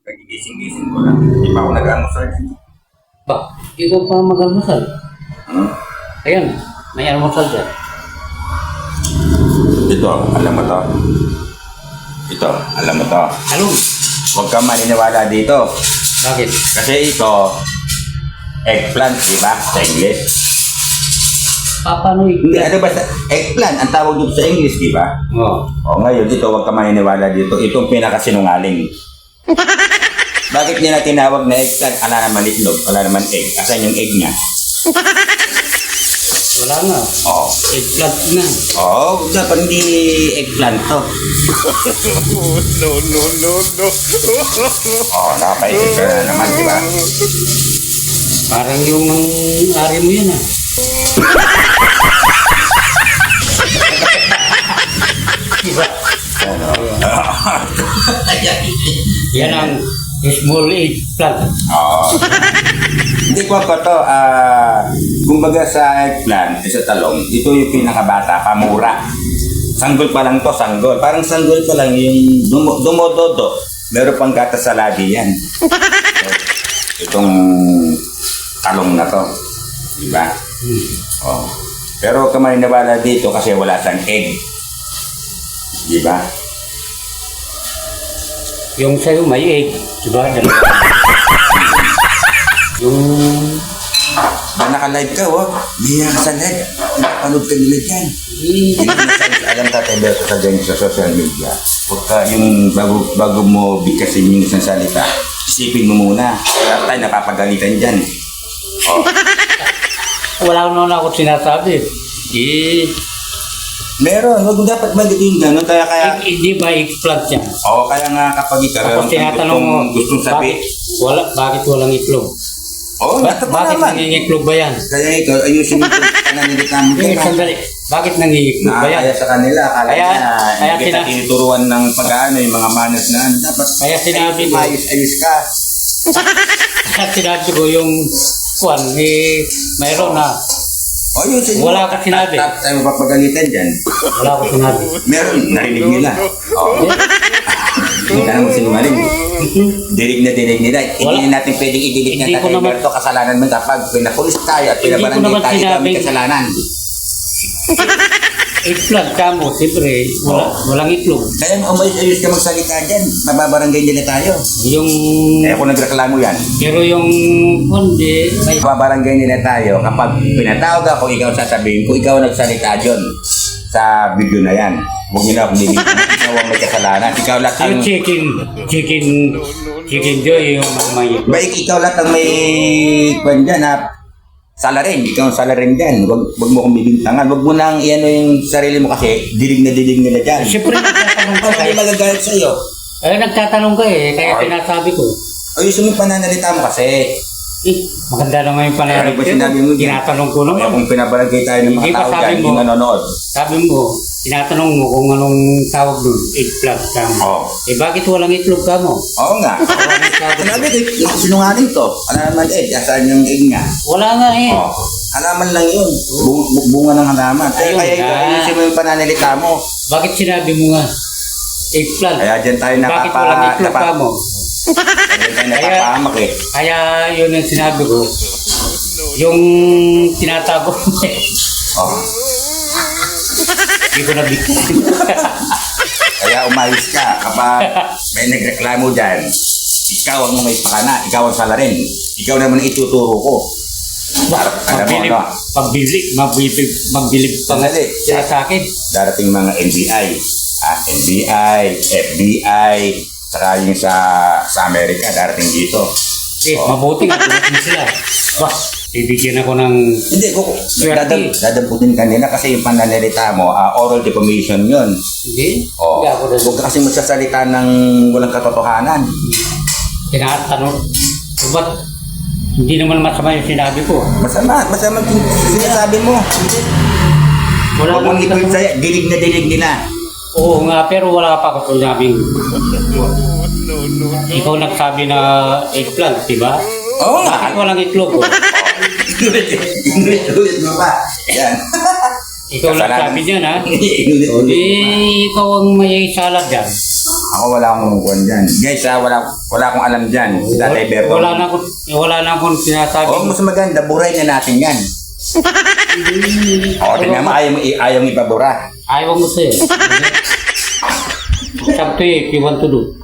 Nagigising-gising ko lang. Hindi pa ako nag-almusal. Ba, ikaw pa mag-almusal. Hmm? Ayan, may almusal dyan. Ito, alam mo to. Ito, alam mo to. Ano? Huwag kang maniniwala dito. Bakit? Kasi ito, eggplant, di ba? Sa English. Pa, paano Hindi, i- ano ba sa eggplant? Ang tawag dito sa English, di ba? Oh. O ngayon, dito, huwag ka maniniwala dito. Itong pinakasinungaling. Bakit nila tinawag na eggplant? Ala naman itlog, wala naman egg. Asan yung egg niya? Wala nga. Oo. Eggplant na. Oo, dapat hindi eggplant to. no, no, no, no. Oo, nakapaisip ka na naman, di ba? Parang yung ari mo yan ah. diba? Yan ang small eggplant. Oo. Hindi ko ako to, ah, kumbaga sa eggplant, sa talong, ito yung pinakabata, pamura. Sanggol pa lang to, sanggol. Parang sanggol pa lang yung dumo, dumododo. Meron pang gatas sa labi yan. Itong talong na to. Di ba? Hmm. Oh. Pero huwag ka maniniwala dito kasi wala siyang egg. Di ba? Yung sa'yo may egg. Diba? Yung Ba naka-live ka, oh. Biya ka sa live. Napanood ka nila dyan. Hindi mo sa alam tatay sa dyan sa social media. Huwag ka yung bago, bago mo bigkasin yung isang salita, isipin mo muna. Kaya tayo napapagalitan dyan. Oh. wala naman ako sinasabi. Eh, Meron, huwag mo dapat magitin gano'n. Kaya kaya, hindi ba eggplant yan? oo, kaya nga kapag ikaw Tapos tinatanong mo, gustong, gustong sabi, bakit, wala, bakit walang itlog? oo, oh, Ba- nato bakit naman. nangingitlog ba yan? Kaya ikaw, ayusin mo ito. Kananilit namin Eh, dyan. sandali. Bakit nangingitlog ba yan? Nakakaya sa kanila, akala Kaya- niya, kaya hindi kita sina- tinuturuan ng pag-ano, yung mga manners na ano, dapat Kaya sinabi ko- ayos-ayos ka. Kaya sinabi ko yung kwan, eh, mayroon na. O yun, sino? Wala ka sinabi. Tapos tayo mapapagalitan dyan. Wala ko sinabi. Meron, narinig nila. Oo. Hindi ka naman sinungaling. Dinig na dinig nila. Wala. Hindi natin pwedeng Hindi na ko tayo naman- Berto kasalanan mo kapag pinapulis tayo at Hindi ko pinabarangay naman tayo kami sinabing- kasalanan. Eggplant ka mo, siyempre, wala, walang itlog. Kaya umayos-ayos ka magsalita dyan. Mababarangay nila tayo. Yung, Eh kung nagreklamo yan, pero yung kwan, di, may, mababarangay nila tayo kapag pinatawag ako, ikaw sasabihin ko, ikaw nagsalita dyan sa video na yan. Huwag nyo na akong bibigyan. Ikaw ang may kasalanan. Ikaw lahat ang... yung chicken, chicken, chicken joy, yung may itlog. Ba, ikaw lahat ang may kwan dyan ha. Salarin, ikaw ang salarin dyan. Wag, wag mo kong bibintangan. Wag mo nang iano yung sarili mo kasi dilig na dilig nila dyan. Siyempre, nagtatanong ka Kasi eh. magagalit sa'yo. Eh, nagtatanong ka eh, kaya Ay. sinasabi ko. Ayusin mo yung pananalita mo kasi. Eh, maganda naman yung Ano pananalig ba sinabi mo dyan? Tinatanong ko Kaya naman. kung pinabalagay tayo ng mga Hindi ba tao sabi dyan, mo? yung nanonood. Sabi mo, tinatanong mo kung anong tawag doon, eggplant ka mo. Oo. Eh, bakit walang itlog ka mo? Oo nga. Sinabi ko, sinungaling to. Ano naman eh, asan yung egg nga. Wala nga eh. Oh. Halaman lang yun. Bu- bu- bunga ng halaman. Kaya, Ayun kaya ikaw, nga. ayusin mo yung pananalita mo. Bakit sinabi mo nga, eggplant? Kaya dyan tayo bakit napapa... walang itlog ka mo? Kaya tayo Kaya- napapahamak eh. Kaya yun ang sinabi ko. Yung tinatago mo eh. Oh. Hindi ko nabigyan. Kaya umayos ka kapag may nagreklamo dyan. Ikaw ang may pakana, ikaw ang salarin. Ikaw naman ang ituturo ko. Para, alam mo, Mabilib, no? pagbilib, mabilib, mabilib pa nga Sandali. sila sa akin. Darating mga NBI, ah, NBI, FBI, saka yung sa, sa Amerika, darating dito. Eh, mabuti nga dumating sila. Bah, bibigyan ako ng... Hindi, ko, dadam, dadamputin kanila kasi yung pananalita mo, ah, oral defamation yun. Hindi? Oh, Hindi ako rin. huwag ka kasi magsasalita ng walang katotohanan. Tinatanong. Ba't hindi naman masama yung sinabi ko? Masama, masama yung sinasabi mo. Wala Huwag mong ituwid sa'yo, dilig na dilig nila. Oo nga, pero wala pa ako sinabing ikaw nagsabi na eggplant, di ba? Oo nga. Bakit walang itlog ko? Inulit-ulit mo pa. Yan. Ikaw Kasalanan. nagsabi niyan, ha? Inulit-ulit. di, ikaw ang may salad dyan. Ako wala akong kuwan dyan. Guys, ah, wala, wala akong alam dyan. Si Tatay Berto. Wala na akong, wala na akong sinasabi. Oh, mas maganda, buray na natin yan. Oo, oh, tingnan mo, ayaw, mo i- ayaw mo ipabura. Ayaw mo sa'yo. It's up to you if you want to do.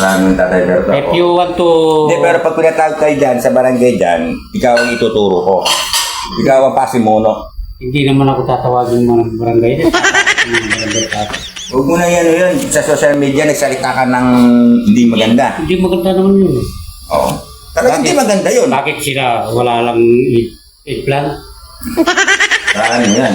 Naman Tatay Berto. If you want to... Hindi, pero pag pinatawag kayo dyan, sa barangay dyan, ikaw ang ituturo ko. Ikaw ang pasimuno. Hindi naman ako tatawagin mo ng barangay. Huwag mo na yan, yan. Sa social media, nagsalita ka ng hindi maganda. Hindi maganda naman yun. Oo. Talagang hindi maganda yun. Bakit sila wala lang i-plan? Ano yan?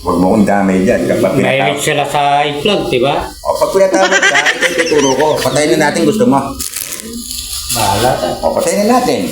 Huwag mo kong damay dyan. Kapag Mahilig pinatawag. sila sa i-plan, di ba? O, pag pinatawag ka, yung tuturo ko. Patayin na natin gusto mo. Bahala ka. O, patayin na natin.